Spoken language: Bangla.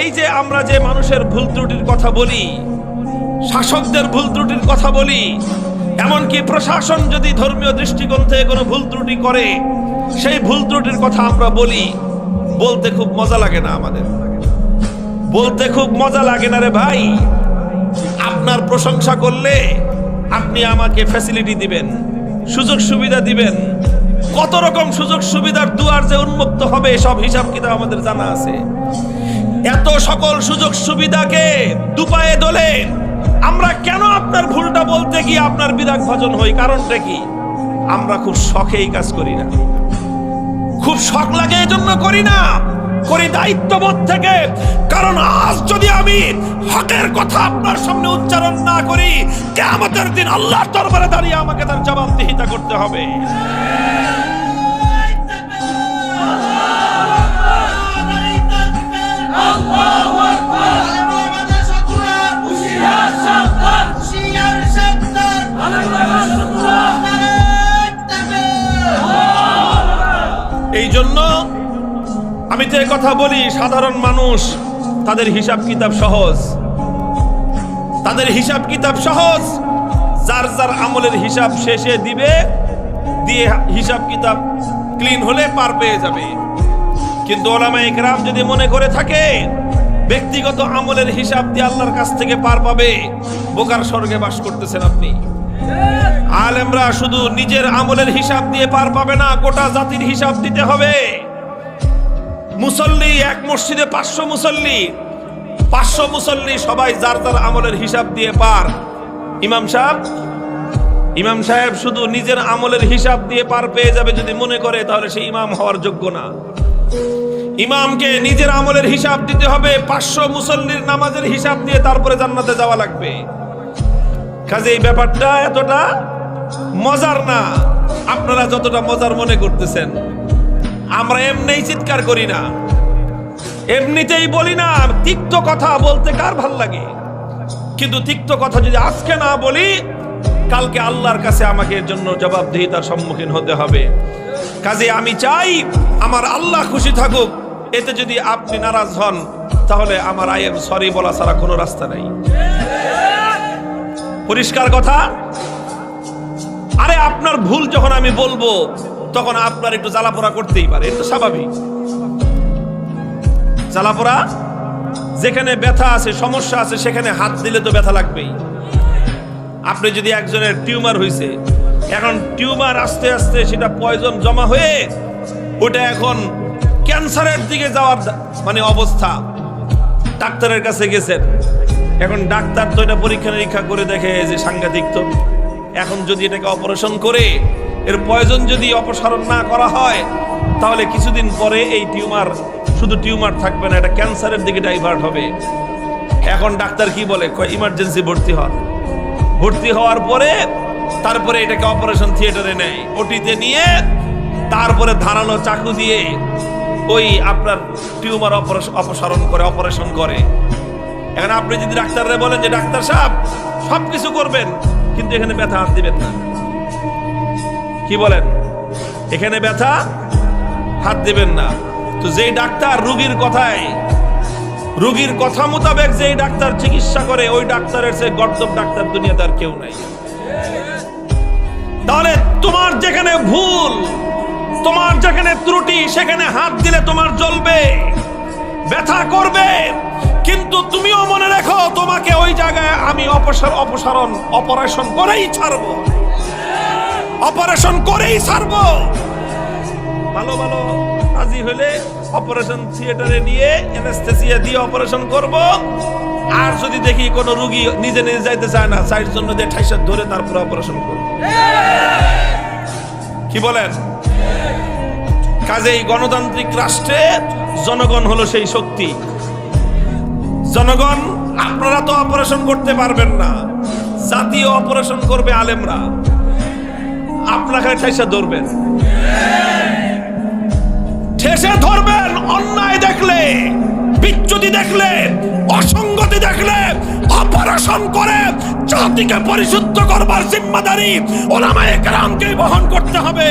এই যে আমরা যে মানুষের ভুল ত্রুটির কথা বলি, শাসকদের ভুল ত্রুটির কথা বলি, এমনকি প্রশাসন যদি ধর্মীয় দৃষ্টিকোণ থেকে কোনো ভুল ত্রুটি করে, সেই ভুল ত্রুটির কথা আমরা বলি, বলতে খুব মজা লাগে না আমাদের। বলতে খুব মজা লাগে না রে ভাই। আপনার প্রশংসা করলে আপনি আমাকে ফ্যাসিলিটি দিবেন, সুযোগ সুবিধা দিবেন। কত রকম সুযোগ সুবিধার দুয়ার যে উন্মুক্ত হবে, সব হিসাব কিতাব আমাদের জানা আছে। এত সকল সুযোগ সুবিধাকে দুপায়ে দোলে, আমরা কেন আপনার ভুলটা বলতে গিয়ে আপনার বিরাগ ভজন হই? কারণটা কি? আমরা খুব শখে এই কাজ করি না। খুব শখ লাগে এই জন্য করি না। করি দায়িত্ববোধ থেকে। কারণ আজ যদি আমি হকের কথা আপনার সামনে উচ্চারণ না করি, কেয়ামতের দিন আল্লাহর দরবারে দাঁড়িয়ে আমাকে তার জবাবদিহিতা করতে হবে। যে কথা বলি, সাধারণ মানুষ, তাদের হিসাব কিতাব সহজ। তাদের হিসাব কিতাব সহজ। যার যার আমলের হিসাব শেষে দিবে, দিয়ে হিসাব কিতাব ক্লিন হলে পার পেয়ে যাবে। কিন্তু ওলামা একরাম যদি মনে করে থাকে, ব্যক্তিগত আমলের হিসাব দিয়ে আল্লাহর কাছ থেকে পার পাবে, বোকার স্বর্গে বাস করতেছেন আপনি। আলেমরা শুধু নিজের আমলের হিসাব দিয়ে পার পাবে না, গোটা জাতির হিসাব দিতে হবে। মুসল্লি এক মসজিদে পাঁচশো মুসল্লি। পাঁচশো মুসল্লি সবাই যার যার আমলের হিসাব দিয়ে পার। ইমাম সাহেব? ইমাম সাহেব শুধু নিজের আমলের হিসাব দিয়ে পার পেয়ে যাবে যদি মনে করে, তাহলে সে ইমাম হওয়ার যোগ্য না। ইমামকে নিজের আমলের হিসাব দিতে হবে, পাঁচশো মুসল্লির নামাজের হিসাব দিয়ে তারপরে জান্নাতে যাওয়া লাগবে। কাজে এই ব্যাপারটা এতটা মজার না। আপনারা যতটা মজার মনে করতেছেন। আমরা এমনিই চিৎকার করি না। এমনিতেই বলি না তিক্ত কথা বলতে কার ভালো লাগে? কিন্তু তিক্ত কথা যদি আজকে না বলি, কালকে আল্লাহর কাছে আমাকে এর জন্য জবাবদিহিতার সম্মুখীন হতে হবে। কাজে আমি চাই আমার আল্লাহ খুশি থাকুক, এতে যদি আপনি নারাজ হন, তাহলে আমার আয়ের সরি বলা ছাড়া কোনো রাস্তা নাই। পরিষ্কার কথা? আরে আপনার ভুল যখন আমি বলব তখন আপনার একটু জ্বালাপোড়া করতেই পারে এটা স্বাভাবিক। জ্বালাপোড়া? যেখানে ব্যথা আছে, সমস্যা আছে, সেখানে হাত দিলে তো ব্যথা লাগবেই। আপনি যদি একজনের টিউমার হয়েছে এখন টিউমার আস্তে আস্তে সেটা পয়জন জমা হয়ে ওটা এখন ক্যান্সারের দিকে যাওয়ার মানে অবস্থা। ডাক্তারের কাছে গেছেন। এখন ডাক্তার তো এটা পরীক্ষা নিরীক্ষা করে দেখে যে সাংঘাতিক তো। এখন যদি এটাকে অপারেশন করে এর প্রয়োজন যদি অপসারণ না করা হয়, তাহলে কিছুদিন পরে এই টিউমার, শুধু টিউমার থাকবে না, এটা ক্যান্সারের দিকে ডাইভার্ট হবে। এখন ডাক্তার কি বলে? ইমার্জেন্সি ভর্তি হন। ভর্তি হওয়ার পরে, তারপরে এটাকে অপারেশন থিয়েটারে নেয়। ওটিতে নিয়ে, তারপরে ধারালো চাকু দিয়ে ওই আপনার টিউমার অপসারণ করে, অপারেশন করে। এখন আপনি যদি ডাক্তাররে বলেন যে, ডাক্তার সাহেব সব কিছু করবেন, কিন্তু এখানে ব্যথা হাত দিবেন না। কি বলেন? এখানে ব্যথা? হাত দিবেন না। তো যেই ডাক্তার রুগীর কথায়, রুগীর কথা মোতাবেক যেই ডাক্তার চিকিৎসা করে, ওই ডাক্তারের সে গর্দব ডাক্তার দুনিয়াতে আর কেউ নাই। তাহলে তোমার যেখানে ভুল, তোমার যেখানে ত্রুটি, সেখানে হাত দিলে তোমার জ্বলবে, ব্যথা করবে। কিন্তু তুমিও মনে রেখো, তোমাকে ওই জায়গায় আমি অপসার, অপসারণ, অপারেশন করেই ছাড়বো। অপারেশন করেই ছাড়বো। ভালো ভালো, রাজি হলে অপারেশন থিয়েটারে নিয়ে অ্যানেস্থেসিয়া দিয়ে অপারেশন করব। আর যদি দেখি কোনো রুগী নিজে নিজে যাইতে চায় না সাইড জন্য দিয়ে ঠাইসার ধরে তারপরে অপারেশন করব। কি বলেন? কাজেই গণতান্ত্রিক রাষ্ট্রে জনগণ হলো সেই শক্তি। জনগণ, আপনারা তো অপারেশন করতে পারবেন না। জাতীয় অপারেশন করবে আলেমরা। আপনাকে ঠেসে ধরবেন। ঠেসে ধরবেন, অন্যায় দেখলে, বিচ্যুতি দেখলে, অসঙ্গতি দেখলে, অপারেশন করে জাতিকে পরিশুদ্ধ করবার জিম্মাদারি ওলামায়ে কেরামকেই বহন করতে হবে।